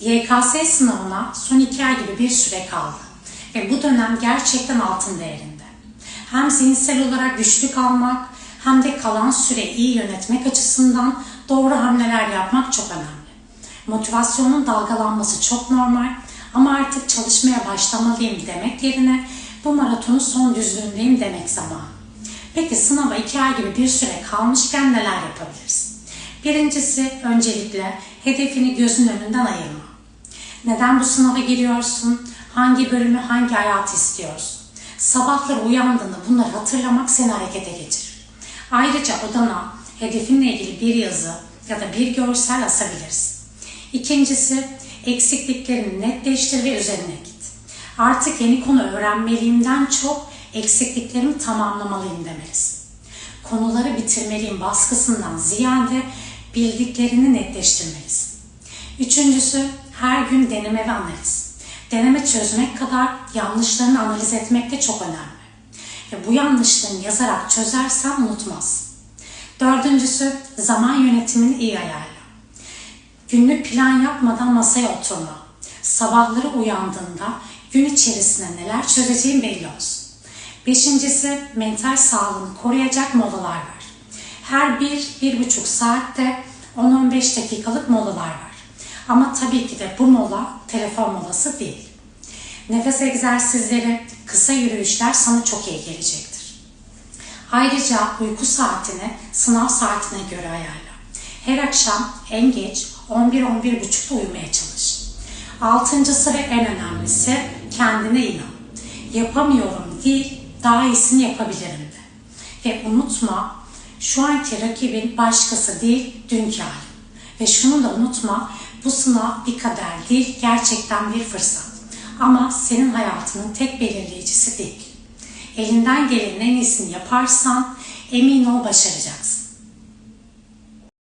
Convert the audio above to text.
YKS sınavına son iki ay gibi bir süre kaldı. Ve bu dönem gerçekten altın değerinde. Hem zihinsel olarak güçlü kalmak hem de kalan süre iyi yönetmek açısından doğru hamleler yapmak çok önemli. Motivasyonun dalgalanması çok normal ama artık çalışmaya başlamalıyım demek yerine bu maratonun son düzlüğündeyim demek zamanı. Peki sınava iki ay gibi bir süre kalmışken neler yapabiliriz? Birincisi öncelikle hedefini gözün önünden ayırma. Neden bu sınava giriyorsun? Hangi bölümü, hangi hayatı istiyorsun? Sabahları uyandığında bunları hatırlamak seni harekete geçirir. Ayrıca odana hedefinle ilgili bir yazı ya da bir görsel asabilirsin. İkincisi eksikliklerini netleştir ve üzerine git. Artık yeni konu öğrenmeliyimden çok eksikliklerimi tamamlamalıyım demelisin. Konuları bitirmeliyim baskısından ziyade bildiklerini netleştirmelisin. Üçüncüsü her gün deneme ve analiz. Deneme çözmek kadar yanlışlarını analiz etmek de çok önemli. Ve bu yanlışlarını yazarak çözersen unutmazsın. Dördüncüsü zaman yönetimini iyi ayarla. Günlük plan yapmadan masaya oturma. Sabahları uyandığında gün içerisinde neler çözeceğin belli olsun. Beşincisi mental sağlığını koruyacak molalar ver. Her bir, bir buçuk saatte 10-15 dakikalık molalar ver. Ama tabii ki de bu mola telefon molası değil. Nefes egzersizleri, kısa yürüyüşler sana çok iyi gelecektir. Ayrıca uyku saatini sınav saatine göre ayarla. Her akşam en geç 11-11.30'da uyumaya çalış. Altıncısı ve en önemlisi kendine inan. Yapamıyorum değil, daha iyisini yapabilirim de. Ve unutma, şu anki rakibin başkası değil, dünkü halin. Ve şunu da unutma, bu sınav bir kader değil, gerçekten bir fırsat. Ama senin hayatının tek belirleyicisi değil. Elinden gelenin en iyisini yaparsan emin ol başaracaksın.